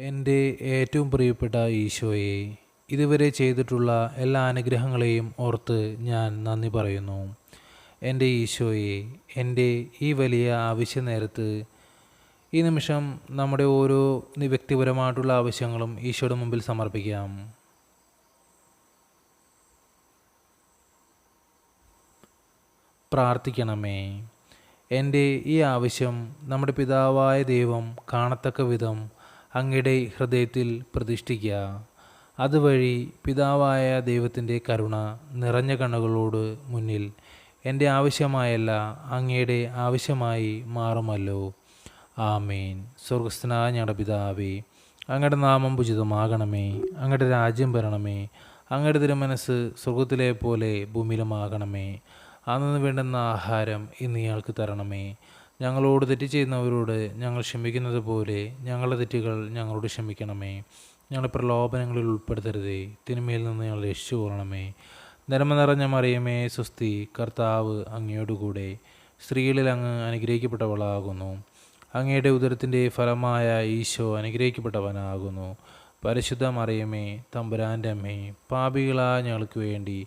എന്റെ ഏറ്റവും പ്രിയപ്പെട്ട ഈശോയെ ഇതുവരെ ചെയ്തിട്ടുള്ള എല്ലാ അനുഗ്രഹങ്ങളെയും ഓർത്ത് ഞാൻ നന്ദി പറയുന്നു. എന്റെ ഈശോയെ എന്റെ ഈ വലിയ ആവശ്യ നേരത്ത് ഈ നിമിഷം നമ്മുടെ ഓരോ വ്യക്തിപരമായിട്ടുള്ള ആവശ്യങ്ങളും ഈശോയുടെ മുമ്പിൽ സമർപ്പിക്കാം. പ്രാർത്ഥിക്കണമേ. എന്റെ ഈ ആവശ്യം നമ്മുടെ പിതാവായ ദൈവം കാണത്തക്ക വിധം അങ്ങയുടെ ഹൃദയത്തിൽ പ്രതിഷ്ഠിക്കുക. അതുവഴി പിതാവായ ദൈവത്തിന്റെ കരുണ നിറഞ്ഞ കണ്ണുകളോട് മുന്നിൽ എന്റെ ആവശ്യമായല്ല അങ്ങയുടെ ആവശ്യമായി മാറുമല്ലോ. ആമേൻ. സ്വർഗസ്ഥനായ ഞങ്ങളുടെ പിതാവേ അങ്ങയുടെ നാമം ഉചിതമാകണമേ അങ്ങയുടെ രാജ്യം വരണമേ അങ്ങയുടെ തിരുമനസ് സ്വർഗത്തിലെ പോലെ ഭൂമിയിലുമാകണമേ. അന്നു വേണ്ടുന്ന ആഹാരം ഇന്ന് ഇയാൾക്ക് തരണമേ. ഞങ്ങളോട് തെറ്റ് ചെയ്യുന്നവരോട് ഞങ്ങൾ ക്ഷമിക്കുന്നത് പോലെ ഞങ്ങളുടെ തെറ്റുകൾ ഞങ്ങളോട് ക്ഷമിക്കണമേ. ഞങ്ങളെ പ്രലോഭനങ്ങളിൽ ഉൾപ്പെടുത്തരുതേ. തിന്മയിൽ നിന്ന് ഞങ്ങൾ രക്ഷിച്ചു കൊള്ളണമേ. നന്മ നിറഞ്ഞ മറിയമേ സുസ്തി കർത്താവ് അങ്ങയോടുകൂടെ സ്ത്രീകളിൽ അങ്ങ് അനുഗ്രഹിക്കപ്പെട്ടവളാകുന്നു. അങ്ങയുടെ ഉദരത്തിന്റെ ഫലമായ ഈശോ അനുഗ്രഹിക്കപ്പെട്ടവനാകുന്നു. പരിശുദ്ധ മറിയമേ തമ്പുരാന്റെ അമ്മേ പാപികളായ ഞങ്ങൾക്ക് വേണ്ടി